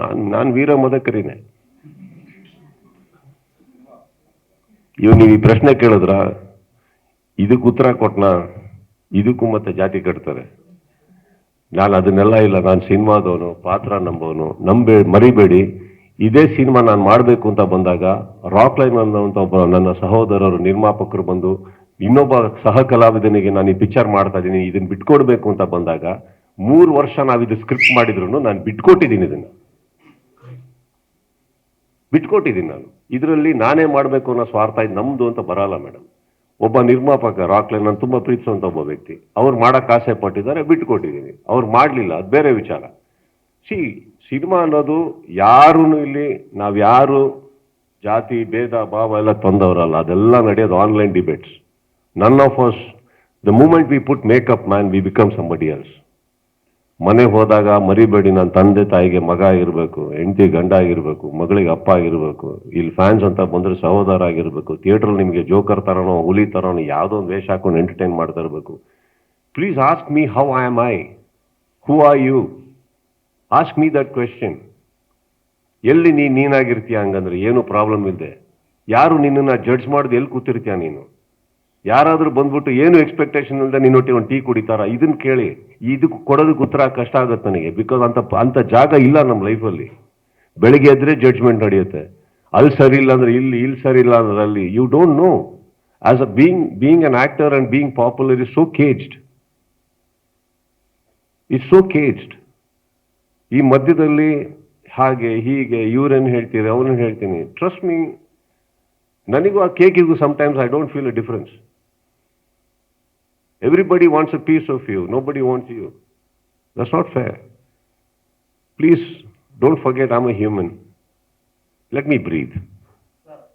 ನಾನು ನಾನು ವೀರ ಮದಕರಿನೆ. ಇವ್ ನೀವು ಈ ಪ್ರಶ್ನೆ ಕೇಳಿದ್ರ, ಇದಕ್ಕೆ ಉತ್ತರ ಕೊಟ್ನ? ಇದಕ್ಕೂ ಮತ್ತೆ ಜಾತಿ ಕಟ್ತಾರೆ. ನಾನು ಅದನ್ನೆಲ್ಲ ಇಲ್ಲ, ನಾನು ಸಿನಿಮಾದವನು, ಪಾತ್ರ ನಂಬೋನು ನಂಬೇ, ಮರಿಬೇಡಿ. ಇದೇ ಸಿನಿಮಾ ನಾನು ಮಾಡಬೇಕು ಅಂತ ಬಂದಾಗ, ರಾಕ್ ಲೈನ್ ಅನ್ನೋಂಥ ಒಬ್ಬ ನನ್ನ ಸಹೋದರರು, ನಿರ್ಮಾಪಕರು ಬಂದು, ಇನ್ನೊಬ್ಬ ಸಹ ಕಲಾವಿದನಿಗೆ ನಾನು ಈ ಪಿಕ್ಚರ್ ಮಾಡ್ತಾ ಇದ್ದೀನಿ ಇದನ್ನ ಬಿಟ್ಕೊಡ್ಬೇಕು ಅಂತ ಬಂದಾಗ, ಮೂರು ವರ್ಷ ನಾವಿದು ಸ್ಕ್ರಿಪ್ಟ್ ಮಾಡಿದ್ರು ನಾನು ಬಿಟ್ಕೊಟ್ಟಿದ್ದೀನಿ ಇದನ್ನ. ಬಿಟ್ಕೊಟ್ಟಿದ್ದೀನಿ ನಾನು. ಇದರಲ್ಲಿ ನಾನೇ ಮಾಡಬೇಕು ಅನ್ನೋ ಸ್ವಾರ್ಥ ಇದು ನಮ್ಮದು ಅಂತ ಬರಲ್ಲ ಮೇಡಮ್ ಒಬ್ಬ ನಿರ್ಮಾಪಕ ರಾಕ್ಲೆ ನಾನು ತುಂಬ ಪ್ರೀತಿಸುವಂಥ ಒಬ್ಬ ವ್ಯಕ್ತಿ. ಅವ್ರು ಮಾಡೋಕ್ಕೆ ಆಸೆ ಪಟ್ಟಿದ್ದಾರೆ, ಬಿಟ್ಕೊಟ್ಟಿದ್ದೀನಿ. ಅವ್ರು ಮಾಡಲಿಲ್ಲ, ಅದು ಬೇರೆ ವಿಚಾರ. ಸಿ, ಸಿನಿಮಾ ಅನ್ನೋದು ಯಾರೂ ಇಲ್ಲಿ, ನಾವು ಯಾರು, ಜಾತಿ, ಭೇದ, ಭಾವ ಎಲ್ಲ ತಂದವರಲ್ಲ, ಅದೆಲ್ಲ ನಡೆಯೋದು online debates none of us the moment we put makeup man we become somebody else ಮನೆ ಹೋದಾಗ ಮರಿಬೇಡಿ, ನನ್ನ ತಂದೆ ತಾಯಿಗೆ ಮಗ ಆಗಿರಬೇಕು, ಹೆಂಡತಿ ಗಂಡ ಆಗಿರಬೇಕು, ಮಗಳಿಗೆ ಅಪ್ಪ ಆಗಿರಬೇಕು, ಇಲ್ಲಿ ಫ್ಯಾನ್ಸ್ ಅಂತ ಬಂದ್ರೆ ಸಹೋದರ ಆಗಿರಬೇಕು ಥಿಯೇಟರ್ ನಿಮಗೆ ಜೋಕರ್ ತರನೋ, ಹುಲಿ ತರನೋ, ಯಾವುದೋ ಒಂದು ವೇಷ ಹಾಕೊಂಡು ಎಂಟರ್ಟೈನ್ ಮಾಡ್ತಾ ಇರಬೇಕು. Please ask me how I am I who are you ask me that question ಎಲ್ಲಿ ನೀ ನೀನಾಗಿರ್ತೀಯ ಹಂಗಂದ್ರೆ ಏನು ಪ್ರಾಬ್ಲಮ್ ಇಲ್ಲದೆ. ಯಾರು ನಿನ್ನನ್ನು ಜಡ್ಜ್ ಮಾಡಿದ್ ಎಲ್ಲಿ ಕೂತಿರ್ತೀಯ ನೀನು? ಯಾರಾದ್ರೂ ಬಂದ್ಬಿಟ್ಟು ಏನು ಎಕ್ಸ್ಪೆಕ್ಟೇಷನ್ ಇಲ್ಲದೆ ನಿನ್ನೊಟ್ಟಿಗೆ ಒಂದು ಟೀ ಕುಡಿತಾರ? ಇದನ್ನ ಕೇಳಿ ಇದಕ್ಕೆ ಕೊಡೋದಕ್ಕೆ ಉತ್ತರ ಕಷ್ಟ ಆಗುತ್ತೆ ನನಗೆ ಬಿಕಾಸ್ ಅಂತ ಅಂತ ಜಾಗ ಇಲ್ಲ ನಮ್ಮ ಲೈಫಲ್ಲಿ ಬೆಳಿಗ್ಗೆ ಎದ್ರೆ ಜಡ್ಜ್ಮೆಂಟ್ ನಡೆಯುತ್ತೆ. ಅಲ್ಲಿ ಸರಿ ಇಲ್ಲ ಅಂದ್ರೆ ಇಲ್ಲಿ ಇಲ್ಲಿ ಸರಿ ಇಲ್ಲ ಅಂದ್ರೆ ಅಲ್ಲಿ. You don't know as a being being an actor and being popular is so caged is so caged ಈ ಮಧ್ಯದಲ್ಲಿ ಹಾಗೆ, ಹೀಗೆ, ಇವ್ರೇನು ಹೇಳ್ತೀರಿ, ಅವ್ರೇನು ಹೇಳ್ತೀನಿ. ಟ್ರಸ್ಟ್ ಮೀ ನನಗೂ ಆ ಕೇಕಿಗೂ sometimes I don't feel a difference Everybody wants a piece of you, nobody wants you. That's not fair. Please don't forget I'm a human. Let me breathe.